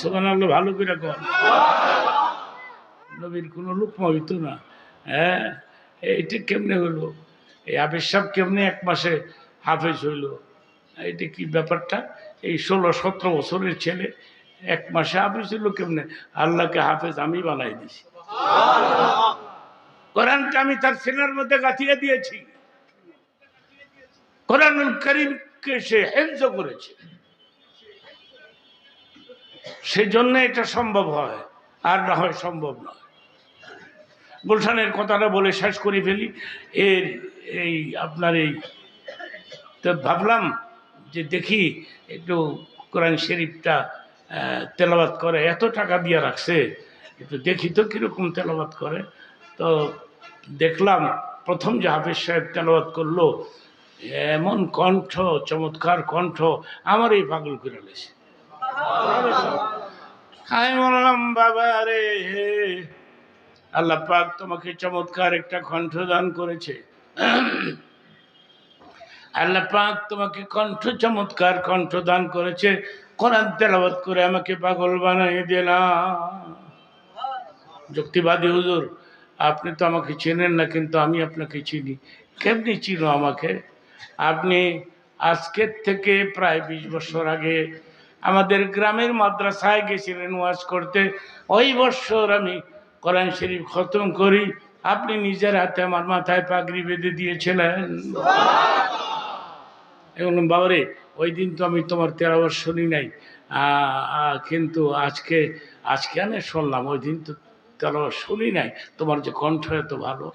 সোমান আল্লাহ ভালো করে কর। নবীর কোনো লুকমা হইতো না। হ্যাঁ এইটা কেমনে হইল এই হাফেজ সাহেব কেমনে এক মাসে হাফেজ হইল? এটা কি ব্যাপারটা? এই ষোলো, সতেরো বছরের ছেলে এক মাসে হাফেজ হইল কেমনে? আল্লাহকে হাফেজ আমি বানাই দিছি। কোরআনকে আমি তার সেনার মধ্যে গাঁথিয়ে দিয়েছি। কোরআনুল করিমকে সে হেফজ করেছে। সেজন্য এটা সম্ভব হয়, আর না হয় সম্ভব নয়। গুলশানের কথাটা বলে শেষ করে ফেলি। এর এই আপনার এই, তো ভাবলাম যে দেখি একটু কোরআন শরীফটা তেলাওয়াত করে, এত টাকা দিয়ে রাখছে, একটু দেখি তো কীরকম তেলাওয়াত করে। তো দেখলাম প্রথম যে হাফিজ সাহেব তেলাওয়াত করল, এমন কণ্ঠ, চমৎকার কণ্ঠ, আমার এই পাগল করে লেছে আমি বললাম বাবা রে। আল্লাহ পাক তোমাকে চমৎকার একটা কণ্ঠ দান করেছে। আল্লাহ পাক তোমাকে কণ্ঠ, চমৎকার কণ্ঠ দান করেছে। কোরআন তেলাওয়াত করে আমাকে পাগল বানিয়ে দিলাম যুক্তিবাদী হুজুর, আপনি তো আমাকে চেনেন না, কিন্তু আমি আপনাকে চিনি। কেমনি চিনো আমাকে? আপনি আজকের থেকে প্রায় বিশ বছর আগে আমাদের গ্রামের মাদ্রাসায় গেছিলেন ওয়াজ করতে। ওই বছর আমি কোরআন শরীফ খতম করি। আপনি নিজের হাতে আমার মাথায় পাগড়ি বেঁধে দিয়েছিলেন। এখন বাবারে, ওই দিন তো আমি তোমার তেরাবার শুনি নাই। কিন্তু আজকে আজকে আমি শুনলাম, ওই দিন তো তেরাবার শুনি নাই। তোমার যে কণ্ঠ এত ভালো।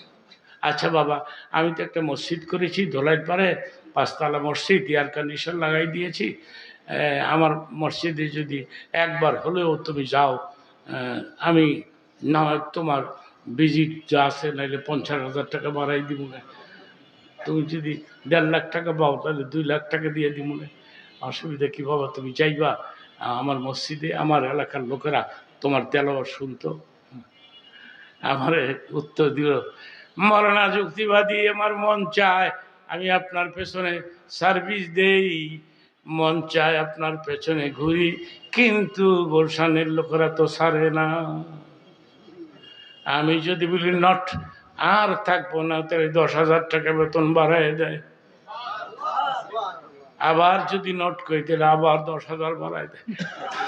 আচ্ছা বাবা, আমি তো একটা মসজিদ করেছি ধোলাইর পারে পাঁচতলা মসজিদ এয়ার কন্ডিশন লাগাই দিয়েছি। আমার মসজিদে যদি একবার হলেও তুমি যাও আমি না হয় তোমার ভিজিট যা আছে, নাইলে পঞ্চাশ হাজার টাকা বাড়াই দিব না। তুমি যদি দেড় লাখ টাকা পাও, তাহলে দুই লাখ টাকা দিয়ে দিব না। অসুবিধা কী বাবা, তুমি চাইবা আমার মসজিদে, আমার এলাকার লোকেরা তোমার তেলাওয়াত শুনতো। আমার উত্তর দিল মরণা যুক্তিবাদী, আমার মন চায়, আমি আপনার পেছনে সার্ভিস দেই। মন চায় আপনার পেছনে ঘুরি, কিন্তু গুলশানের লোকেরা তো সারে না। আমি যদি বলি, নট, আর থাকব না, তাহলে দশ হাজার টাকা বেতন বাড়ায় দেয়। আবার যদি নট কই, তাহলে আবার দশ হাজার বাড়ায় দেয়।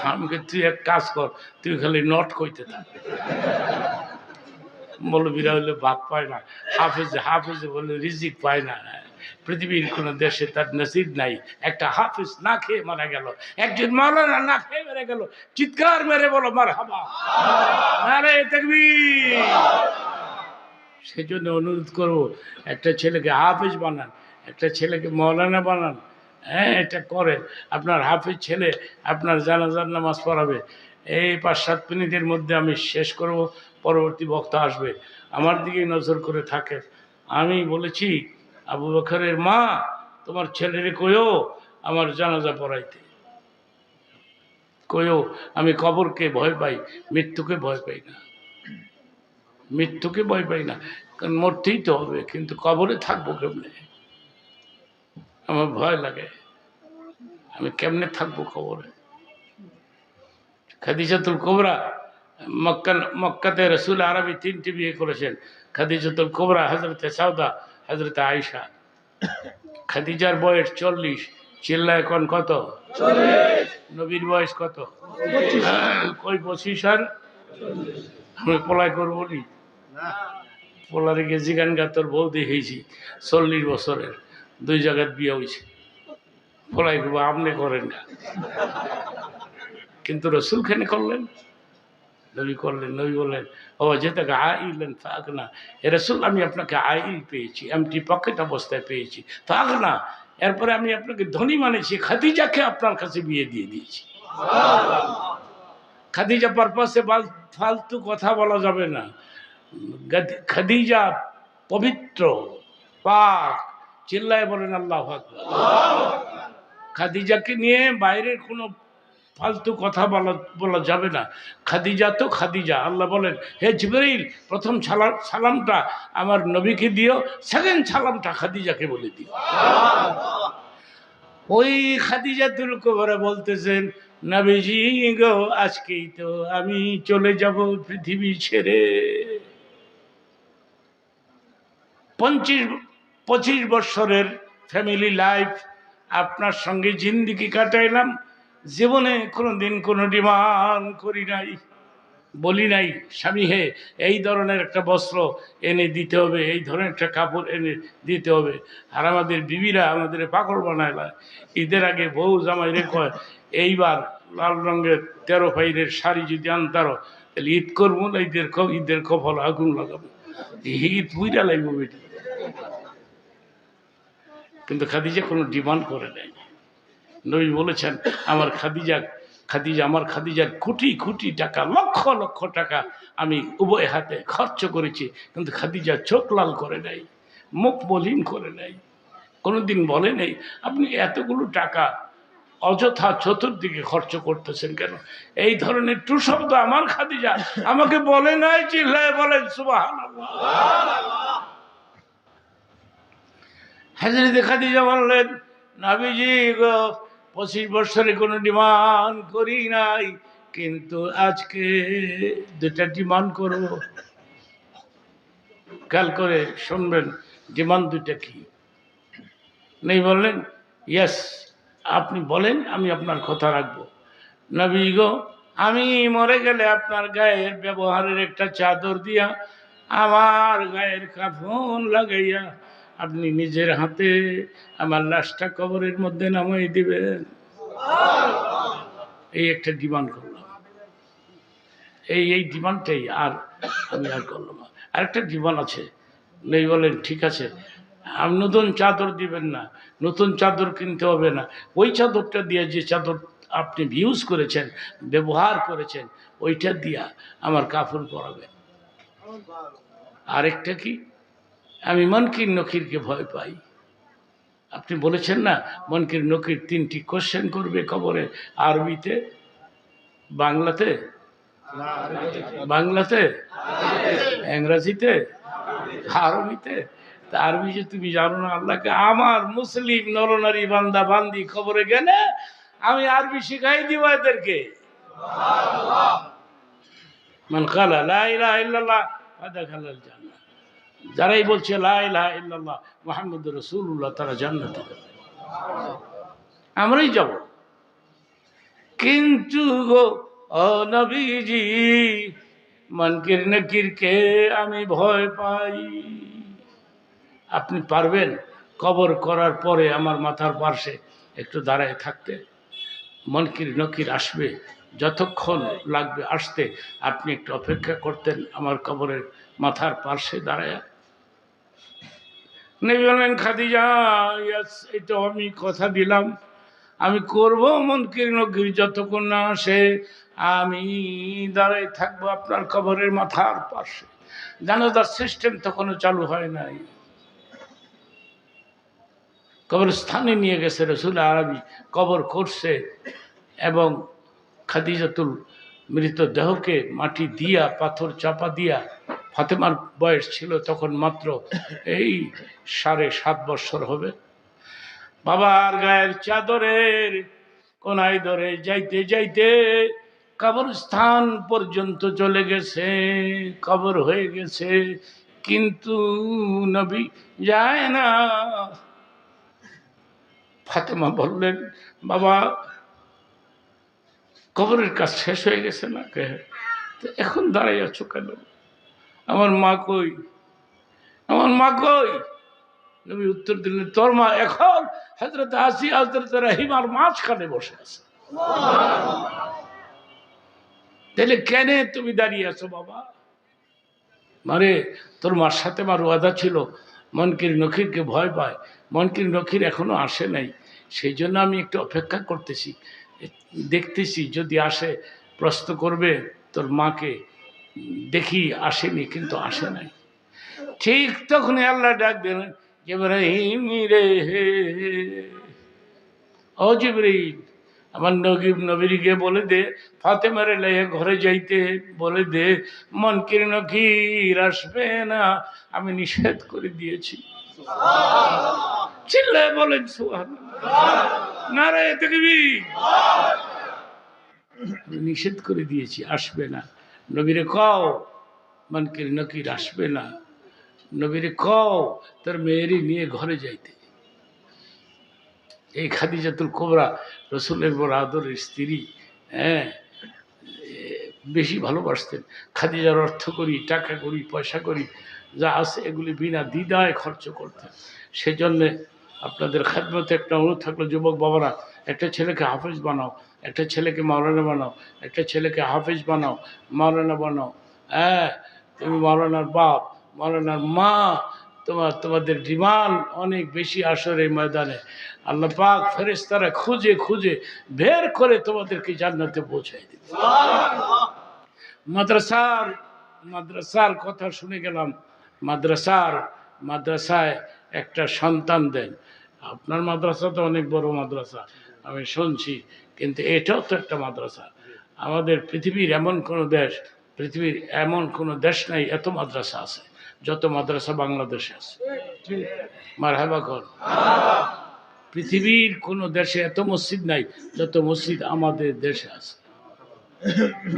আমাকে তুই এক কাজ কর, তুই খালি নট কইতে থাক। মৌলবীরা হলে ভাত পায় না। হাফেজে হাফেজে বলে, রিজিক পায় না। পৃথিবীর কোনো দেশে তার নসিব নাই। একটা হাফিজ না খেয়ে মারা গেল। একজন মাওলানা না খেয়ে মেরে গেল। চিৎকার মেরে বলো মার হাবা সেজন্য অনুরোধ করব, একটা ছেলেকে হাফেজ বানান, একটা ছেলেকে মৌলানা বানান। হ্যাঁ এটা করেন। আপনার হাফিজ ছেলে আপনার জানাজার নামাজ পড়াবে। এই পাঁচ, সাত মিনিটের মধ্যে আমি শেষ করব, পরবর্তী বক্তা আসবে। আমার দিকে নজর করে থাকে আমি বলেছি আবু বকরের মা, তোমার ছেলেরে কইও আমার জানাজা পড়াইতে। কইও, আমি কবরকে ভয় পাই, মৃত্যুকে ভয় পাই না। মৃত্যুকে ভয় পাই না, কারণ মরতেই তো হবে, কিন্তু কবরে থাকব কেমনে? আমার ভয় লাগে, আমি কেমনে থাকব কবরে? খাদিজাতুল কোবরা মক্কা মক্কাতে রসুল আরবি তিনটি বিয়ে করেছেন। খাদিজাতুল কোবরা হজরতে সাউদা হজরতে আয়সা খাদিজার বয়স চল্লিশ চিল্লা এখন কত? নবীর বয়স কত? কই পঁচিশ আর? আমি পলাই করব নি। পোলারে গিয়ে জিগান গা তোর বৌদি হয়েছি চল্লিশ বছরের দুই জায়গায় বিয়ে হয়েছে পোলাই করব আপনি করেন না। কিন্তু রসুল খানে করলেন? নবী করলেন নবী বললেন ও যেটাকে আইলেন থাক না এ রসুল আমি আপনাকে আইল পেয়েছি এমটি পকেট অবস্থায় পেয়েছি। থাক না এরপরে আমি আপনাকে ধনী মানেছি খাদিজাকে আপনার কাছে বিয়ে দিয়ে দিয়েছি। খাদিজা পারপাসে ফালতু কথা বলা যাবে না। খাদিজা পবিত্র পাক চিল্লায় বলেন আল্লাহ। খাদিজাকে নিয়ে বাইরের কোনো ফালতু কথা বলা বলা যাবে না। খাদিজা তো খাদিজা আল্লাহ বলেন হে জিবরিল প্রথম সালাম সালামটা আমার নবীকে দিও সেকেন্ড সালামটা খাদিজাকে বলে দিও। ওই খাদিজা তুল কবরে বলতেছেন নবীজি গো আজকেই তো আমি চলে যাব পৃথিবী ছেড়ে। পঞ্চিশ পঁচিশ বৎসরের ফ্যামিলি লাইফ আপনার সঙ্গে জিন্দিগি কাটাইলাম। জীবনে কোনো দিন কোনো ডিমান্ড করি নাই, বলি নাই, স্বামী হে, এই ধরনের একটা বস্ত্র এনে দিতে হবে, এই ধরনের একটা কাপড় এনে দিতে হবে। আর আমাদের বিবিরা আমাদের পাগল বানায় না। ঈদের আগে বউ জামাই রে কয়, এইবার লাল রঙের তেরো ফাইলের শাড়ি যদি আনতারো, তাহলে ঈদ করব না, ঈদের ঈদের কফল আগুন লাগাবো। ঈদ বুইরা লাগবো কিন্তু খাদিজা কোনো ডিমান্ড করে নেয় নবী বলেছেন, আমার খাদিজা খাদিজা, আমার খাদিজার কোটি কোটি টাকা, লক্ষ লক্ষ টাকা আমি উভয় হাতে খরচ করেছি, কিন্তু খাদিজা চোখ লাল করে নাই, মুখ মলিন করে নেয় কোনোদিন বলে নেই, আপনি এতগুলো টাকা অযথা চতুর্দিকে খরচ করতেছেন কেন? এই ধরনের টু শব্দ আমার খাদিজা আমাকে বলে নাই, চিল্লায় বলেন সুবাহ হাজরিতে খাদিজা বললেন, নাবিজি গো পঁচিশ বছরে কোনো ডিমান্ড করি নাই, কিন্তু আজকে দুটা ডিমান্ড করব। খেয়াল করে শুনবেন, ডিমান্ড দুটা কি? নেই বললেন, ইয়েস, আপনি বলেন, আমি আপনার কথা রাখব। নবী গো, আমি মরে গেলে আপনার গায়ের ব্যবহারের একটা চাদর দিয়া আমার গায়ের কাফন লাগাইয়া আপনি নিজের হাতে আমার লাশটা কবরের মধ্যে নামাই দিবেন। এই একটা ডিমান্ড করলাম। এই এই ডিমান্ডটাই আর আমি আর করলাম আরেকটা ডিমান্ড আছে। নেই বলেন, ঠিক আছে। আপনি নতুন চাদর দিবেন না। নতুন চাদর কিনতে হবে না। ওই চাদরটা দিয়ে যে চাদর আপনি ইউজ করেছেন, ব্যবহার করেছেন, ওইটা দিয়া আমার কাপড় পরাবেন। আরেকটা কি? আমি মনকির নকিরকে ভয় পাই। আপনি বলেছেন না, মনকির নকির তিনটি কোশ্চেন করবে কবরে, আরবিতে, বাংলাতে বাংলাতে, ইংরাজিতে, আরবিতে। আরবি যে তুমি জানো না, আল্লাহকে আমার মুসলিম নরনারী বান্দা বান্দি খবরে গেলে আমি আরবি শিখাই দিব এদেরকে। মান কালা লা ইলাহা ইল্লাল্লাহ ফাদাখালাল জান্নাহ যারাই বলছে তারা জান্নাতে আমরাই যাব। কিন্তু গো নবীজি, মনকির নকিরকে আমি ভয় পাই। আপনি পারবেন কবর করার পরে আমার মাথার পার্শ্বে একটু দাঁড়ায় থাকতে? মনকির নকির আসবে, যতক্ষণ লাগবে আসতে। আপনি একটু অপেক্ষা করতেন আমার কবরের মাথার পার্শ্বে দাঁড়ায়। নেই বলেন খাদিজা, ইয়াস, এটা আমি কথা দিলাম। আমি করব মনকির নকির যতক্ষণ না আসে আমি দাঁড়াই থাকব আপনার কবরের মাথার পাশে জানাজার সিস্টেম তখনও চালু হয় নাই। কবরস্থানে নিয়ে গেছে রসুল আরবি, কবর করছে এবং খাদিজাতুল মৃতদেহকে মাটি দিয়া, পাথর চাপা দিয়া ফাতেমার বয়স ছিল তখন মাত্র এই সাড়ে সাত বছর হবে। বাবার গায়ের চাদরের কোনায় ধরে যাইতে যাইতে কবরস্থান পর্যন্ত চলে গেছে, কবর হয়ে গেছে। কিন্তু নবী যায় না। ফাতেমা বললেন, বাবা, কবরের কাজ শেষ হয়ে গেছে না? কে? এখন দাঁড়াই আছো কেন? আমার মা কই? আমার মা কই? নবী উত্তর দিলেন, তোর মা এখন হজরত আসি হজরত রহিম আর মাঝখানে বসে আছে। তাহলে কেন তুমি দাঁড়িয়ে আছো বাবা? মারে তোর মার সাথে আমার ওয়াদা ছিল, মনকির নখিরকে ভয় পায়। মনকির নখির এখনও আসে নাই। সেই জন্য আমি একটু অপেক্ষা করতেছি, দেখতেছি, যদি আসে, প্রশ্ন করবে তোর মাকে। দেখি আসেনি, কিন্তু আসে নাই। ঠিক তখনই আল্লাহ ডাক দিলেন জিব্রাহিম রে ও জিব্রাহিম আমার নগিব নবীকে বলে দে, ফাতেমারে লাইয়া ঘরে যাইতে বলে দে মন মনকির নকির আসবে না, আমি নিষেধ করে দিয়েছি। চিল্লায় বলেন সুহান নারায় আমি নিষেধ করে দিয়েছি, আসবে না। নবীরে কও মানকির নকির আসবে না। নবীরে কও, তার মেয়েরই নিয়ে ঘরে যাইতে। এই খাদিজাতুল কোবরা রসুলের বড় আদরের স্ত্রী হ্যাঁ বেশি ভালোবাসতেন। খাদিজার অর্থ করি, টাকা করি, পয়সা করি, যা আছে এগুলি বিনা দ্বিধায় খরচ করতেন। সেজন্যে আপনাদের খাদমতে একটা অনুরোধ থাকল, যুবক বাবারা, একটা ছেলেকে হাফেজ বানাও। একটা ছেলেকে মাওলানা বানাও, একটা ছেলেকে হাফিজ বানাও, মাওলানা বানাও। হ্যাঁ তুমি মাওলানার বাপ, মাওলানার মা, তোমার, তোমাদের ডিমান্ড অনেক বেশি আসর এই ময়দানে। আল্লাহ পাক ফেরেশতারা খুঁজে খুঁজে বের করে তোমাদেরকে জান্নাতে পৌঁছাই দেবে। মাদ্রাসার মাদ্রাসার কথা শুনে গেলাম। মাদ্রাসার, মাদ্রাসায় একটা সন্তান দেন। আপনার মাদ্রাসা তো অনেক বড় মাদ্রাসা, আমি শুনছি। কিন্তু এটাও তো একটা মাদ্রাসা। আমাদের পৃথিবীর এমন কোনো দেশ, পৃথিবীর এমন কোনো দেশ নাই, এত মাদ্রাসা আছে, যত মাদ্রাসা বাংলাদেশে আছে। মারহাবা কর। পৃথিবীর কোনো দেশে এত মসজিদ নাই, যত মসজিদ আমাদের দেশে আছে।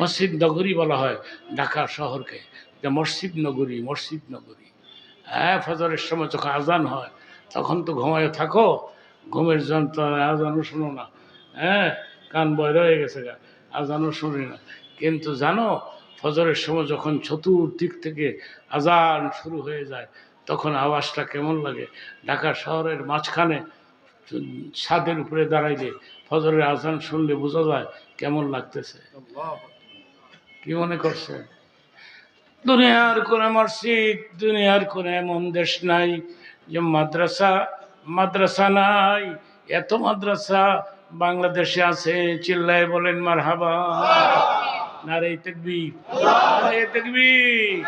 মসজিদ নগরী বলা হয় ঢাকা শহরকে এটা মসজিদ নগরী মসজিদ নগরী। হ্যাঁ ফজরের সময় যখন আজান হয়, তখন তো ঘুমায় থাকো, ঘুমের যন্ত্রণায় আজানও শোনো না। হ্যাঁ কান বয় হয়ে গেছে গা আজানও শুনি না। কিন্তু জানো, ফজরের সময় যখন চতুর্দিক থেকে আজান শুরু হয়ে যায়, তখন আওয়াজটা কেমন লাগে? ঢাকা শহরের মাঝখানে ছাদের উপরে দাঁড়াইলে ফজরের আজান শুনলে বোঝা যায় কেমন লাগতেছে। কি মনে করছে? দুনিয়ার কোন মসজিদ, দুনিয়ার কোন এমন দেশ নাই যে মাদ্রাসা মাদ্রাসা নাই, এত মাদ্রাসা বাংলাদেশে আছে, চিল্লায় বলেন মার হাবা নারে তেকবীর। নারে তেকবীর।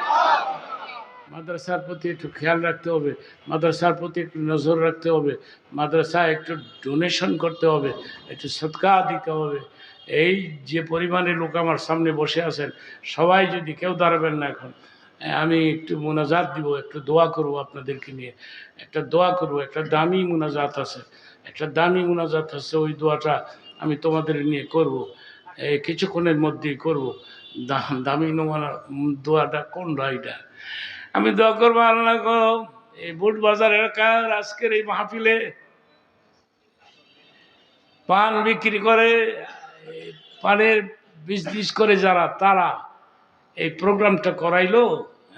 মাদ্রাসার প্রতি একটু খেয়াল রাখতে হবে, মাদ্রাসার প্রতি একটু নজর রাখতে হবে, মাদ্রাসায় একটু ডোনেশন করতে হবে, একটু সৎকা দিতে হবে। এই যে পরিমাণে লোক আমার সামনে বসে আছেন, সবাই যদি কেউ দাঁড়াবেন না এখন, আমি একটু মোনাজাত দিব, একটু দোয়া করব আপনাদেরকে নিয়ে। একটা দোয়া করব, একটা দামি মোনাজাত আছে। একটা দামি মোনাজাত আছে, ওই দোয়াটা আমি তোমাদের নিয়ে করব। এই কিছুক্ষণের মধ্যেই করব। দামি নোমানা দোয়াটা কোন রায়টা আমি দোয়া করব, আল্লাহ গো, এই বুট বাজার এলাকার আজকের এই মাহফিলে পান বিক্রি করে, পানের বিজনেস করে যারা, তারা এই প্রোগ্রামটা করাইলো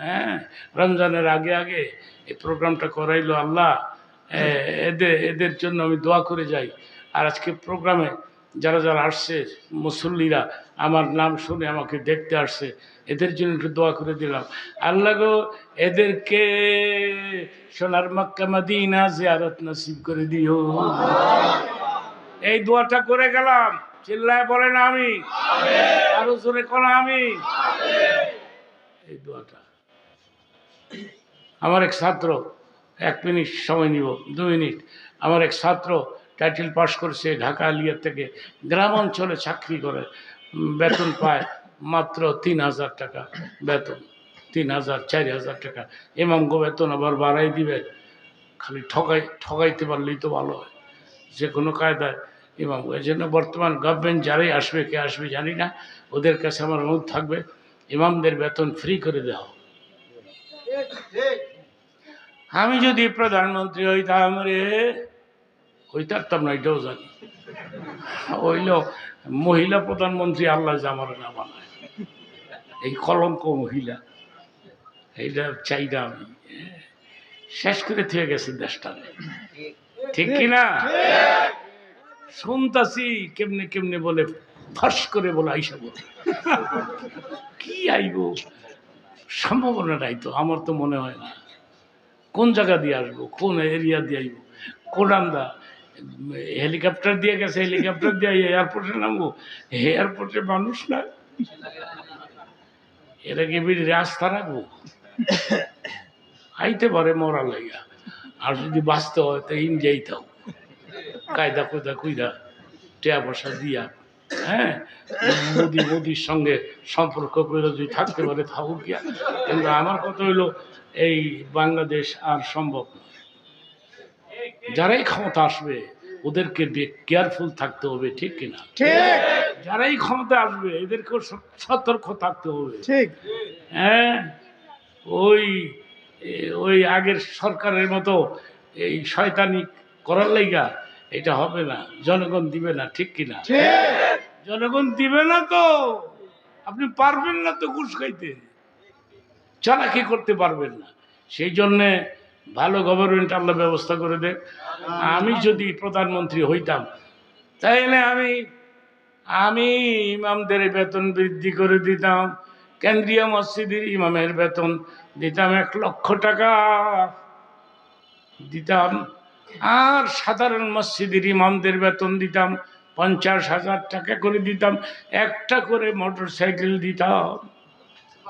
হ্যাঁ? রমজানের আগে আগে এই প্রোগ্রামটা করাইলো আল্লাহ। এদের এদের জন্য আমি দোয়া করে যাই। আর আজকে প্রোগ্রামে যারা যারা আসছে, মুসল্লিরা, আমার নাম শুনে আমাকে দেখতে আসছে, এদের জন্য একটু দোয়া করে দিলাম। আল্লাহ গো, এদেরকে সোনার মক্কা মদিনা জিয়ারত নসিব করে দিও। এই দোয়াটা করে গেলাম। চিল্লায় বলেন আমি। আরও জোরে কোন আমি। এই দোয়াটা। আমার এক ছাত্র এক মিনিট সময় নিব দু মিনিট। আমার এক ছাত্র টাইটেল পাস করেছে ঢাকা আলিয়া থেকে গ্রাম অঞ্চলে চাকরি করে। বেতন পায় মাত্র তিন হাজার টাকা, বেতন তিন হাজার, চার হাজার টাকা। এমামগো বেতন আবার বাড়াই দিবে, খালি ঠকাই, ঠকাইতে পারলেই তো ভালো হয়। যে কোনো কায়দায় ইমাম এই জন্য বর্তমান গভর্নমেন্ট যারাই আসবে, কে আসবে জানি না। ওদের কাছে আমার অনুরোধ থাকবে, ইমামদের বেতন ফ্রি করে দেওয়া হোক। আমি যদি প্রধানমন্ত্রী হইতাম রে হইতারতাম না এটাও জানি। হইল মহিলা প্রধানমন্ত্রী আল্লাহ যে আমার না বানায় এই কলঙ্ক মহিলা, এইটা চাই না আমি শেষ করে থেকে গেছে দেশটারে। ঠিক কিনা শুনতাছি কেমনে কেমনে বলে, ফাঁস করে বলে আইসা বলে। কি আইব? সম্ভাবনা নাই তো, আমার তো মনে হয় না। কোন জায়গা দিয়ে আসব? কোন এরিয়া দিয়ে আইব কোডান্দা হেলিকপ্টার দিয়ে গেছে, হেলিকপ্টার দিয়ে এয়ারপোর্টে নামবো? এয়ারপোর্টে মানুষ না এরা কি রাস্তা রাখব? আইতে পারে মরা লাইগা। আর যদি বাঁচতে হয়, তো ইন্ডিয়াইতেও কায়দা কুদা কুইদা টেয়া পয়সা দিয়া। হ্যাঁ? মোদি, মোদির সঙ্গে সম্পর্ক করে যদি থাকতে পারে, থাকুক গিয়া। কিন্তু আমার কথা হইল এই বাংলাদেশ আর সম্ভব নয় যারাই ক্ষমতা আসবে ওদেরকে কেয়ারফুল থাকতে হবে ঠিক কিনা যারাই ক্ষমতা আসবে এদেরকেও সতর্ক থাকতে হবে। ঠিক। হ্যাঁ? ওই ওই আগের সরকারের মতো এই শয়তানি করার লাইগা এটা হবে না জনগণ দিবে না ঠিক কিনা ঠিক। জনগণ দিবে না তো। আপনি পারবেন না তো ঘুষ খাইতে। চালাকি করতে পারবেন না। সেই জন্যে ভালো গভর্নমেন্ট আল্লাহ ব্যবস্থা করে দেয় আমি যদি প্রধানমন্ত্রী হইতাম, তাইলে আমি আমি ইমামদের বেতন বৃদ্ধি করে দিতাম, কেন্দ্রীয় মসজিদের ইমামের বেতন দিতাম এক লক্ষ টাকা। দিতাম, আর সাধারণ মসজিদের ইমামদের বেতন দিতাম পঞ্চাশ হাজার টাকা করে দিতাম, একটা করে মোটর সাইকেল দিতাম।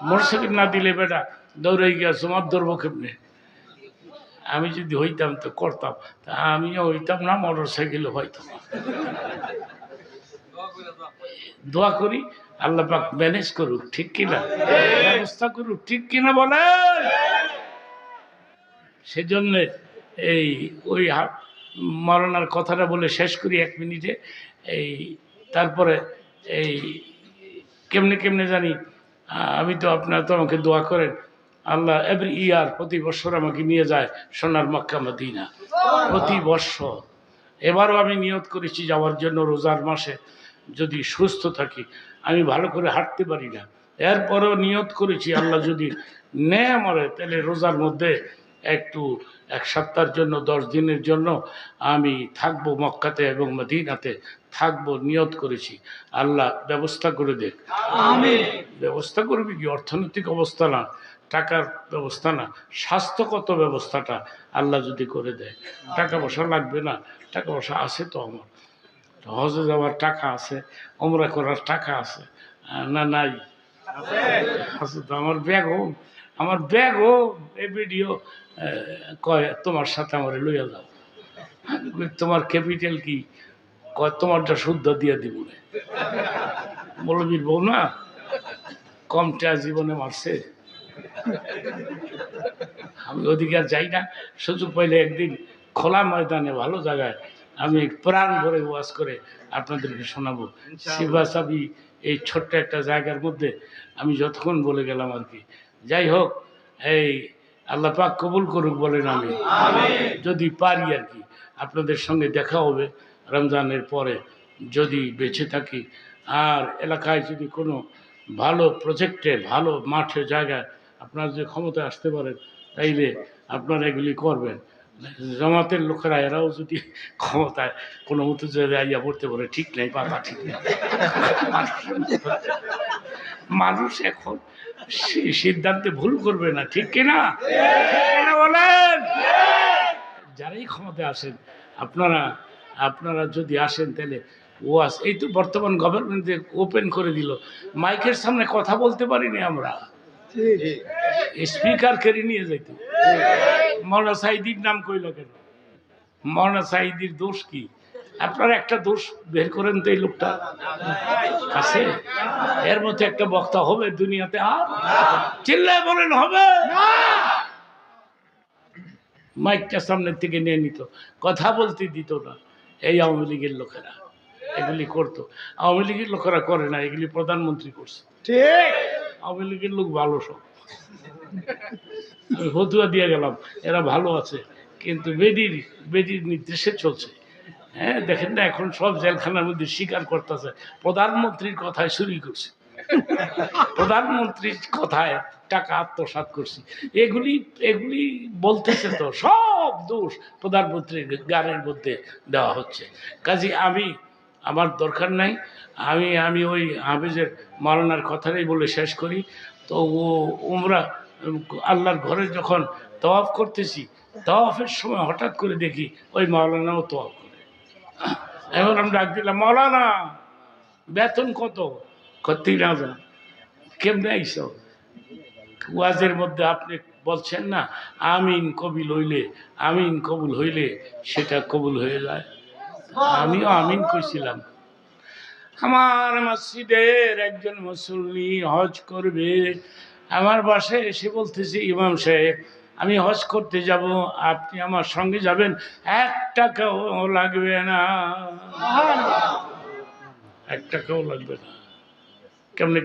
মোটর সাইকেল না দিলে বেটা দৌড়াই গিয়া তোমার ধরবো কেমনে? আমি যদি হইতাম তো করতাম। তা আমিও হইতাম না মোটর সাইকেলও হইতাম দোয়া করি আল্লাহ পাক ম্যানেজ করুক, ঠিক কিনা ব্যবস্থা করুক, ঠিক কিনা বলে? সেজন্যে এই ওই মরনার কথাটা বলে শেষ করি এক মিনিটে। এই তারপরে এই কেমনে কেমনে জানি আমি তো আপনার তো আমাকে দোয়া করেন, আল্লাহ এভরি ইয়ার প্রতি বছর আমাকে নিয়ে যায় সোনার মক্কা মদিনা। প্রতি বৎসর এবারও আমি নিয়ত করেছি যাওয়ার জন্য রোজার মাসে, যদি সুস্থ থাকি। আমি ভালো করে হাঁটতে পারি না। এরপরেও নিয়ত করেছি, আল্লাহ যদি নেয় আমার তাহলে রোজার মধ্যে একটু এক সপ্তাহের জন্য দশ দিনের জন্য আমি থাকব মক্কাতে এবং মদিনাতে থাকব নিয়ত করেছি। আল্লাহ ব্যবস্থা করে দেখ। ব্যবস্থা করবি কি? অর্থনৈতিক অবস্থা না টাকার ব্যবস্থা না স্বাস্থ্যগত ব্যবস্থাটা আল্লাহ যদি করে দেয়। টাকা পয়সা লাগবে না টাকা পয়সা আছে তো আমার। হজে যাওয়ার টাকা আছে ওমরা করার টাকা আছে না নাই? আছে। তো আমার ব্যাগ হোম আমার ব্যাগ হোম এই ভিডিও কয় তোমার সাথে আমার লইয়া যাও। তোমার ক্যাপিটাল কি? কয় তোমারটা শুদ্ধ দিয়ে দিব মৌলবীর বউ না কমটা জীবনে মারছে। আমি ওদিকে আর যাই না। সুযোগ পাইলে একদিন খোলা ময়দানে ভালো জায়গায় আমি প্রাণ ভরে ওয়াজ করে আপনাদেরকে শোনাবো। শিবাসাবি এই ছোট্ট একটা জায়গার মধ্যে আমি যতক্ষণ বলে গেলাম আর কি যাই হোক এই আল্লাহ পাক কবুল করুক বলেন আমি। যদি পারি আর কি আপনাদের সঙ্গে দেখা হবে রমজানের পরে যদি বেঁচে থাকি। আর এলাকায় যদি কোনো ভালো প্রজেক্টে ভালো মাঠে জায়গায় আপনার যে ক্ষমতায় আসতে পারেন তাইলে আপনারা এগুলি করবেন। জামাতের লোকেরা এরাও যদি ক্ষমতায় কোনো মতো আইয়া পড়তে পারে ঠিক নেই পাতা ঠিক নেই। মানুষ এখন সিদ্ধান্তে ভুল করবে না, ঠিক কিনা বলেন? যারাই ক্ষমতায় আসেন, আপনারা আপনারা যদি আসেন তাহলে ওয়াস এই তো বর্তমান গভর্নমেন্ট ওপেন করে দিল। মাইকের সামনে কথা বলতে পারিনি আমরা। স্পিকার কেড়ে নিয়ে যাইত। মৌলানা সাইদির নাম কইল কেন? মৌলানা সাইদির দোষ কি? আপনারা একটা দোষ বের করেন তো এই লোকটা। আছে? এর মধ্যে একটা বক্তা হবে দুনিয়াতে আর? চিল্লায় বলেন হবে? মাইকটা সামনের থেকে নিয়ে নিত। কথা বলতে দিত না। এই আওয়ামী লীগের লোকেরা। এগুলি করতো। আওয়ামী লীগের লোকেরা করে না এগুলি প্রধানমন্ত্রী করছে। ঠিক। আওয়ামী লীগের লোক ভালো সব। আমি ফতুয়া দিয়ে গেলাম এরা ভালো আছে। কিন্তু বেডির বেদির নির্দেশে চলছে। হ্যাঁ দেখেন না, এখন সব জেলখানার মধ্যে স্বীকার করতেছে। প্রধানমন্ত্রীর কথায় চুরি করছে। প্রধানমন্ত্রীর কথায় টাকা আত্মসাৎ করছি। এগুলি এগুলি বলতেছে তো, সব দোষ প্রধানমন্ত্রীর গানের মধ্যে দেওয়া হচ্ছে। কাজে আমি, আমার দরকার নাই। আমি আমি ওই হাফিজের মারানার কথাটাই বলে শেষ করি। তো ও, ওমরা, আল্লাহর ঘরে যখন তওয়াফ করতেছি, তওয়াফের সময় হঠাৎ করে দেখি ওই মাওলানাও তওয়াফ এখন আমি ডাক দিলাম মাওলানা বেতন কত? তিন হাজার কেমনে আইস? ওয়াজের মধ্যে আপনি বলছেন না, আমিন কবিল হইলে, আমিন কবুল হইলে সেটা কবুল হয়ে যায়। আমিও আমিন কইছিলাম। আমার মসজিদের একজন মুসল্লি হজ করবে। আমার বাসায় এসে বলতেছে, ইমাম সাহেব আমি হজ করতে যাব আপনি আমার সঙ্গে যাবেন এক টাকাও লাগবে না। এক টাকাও লাগবে না। কেমনে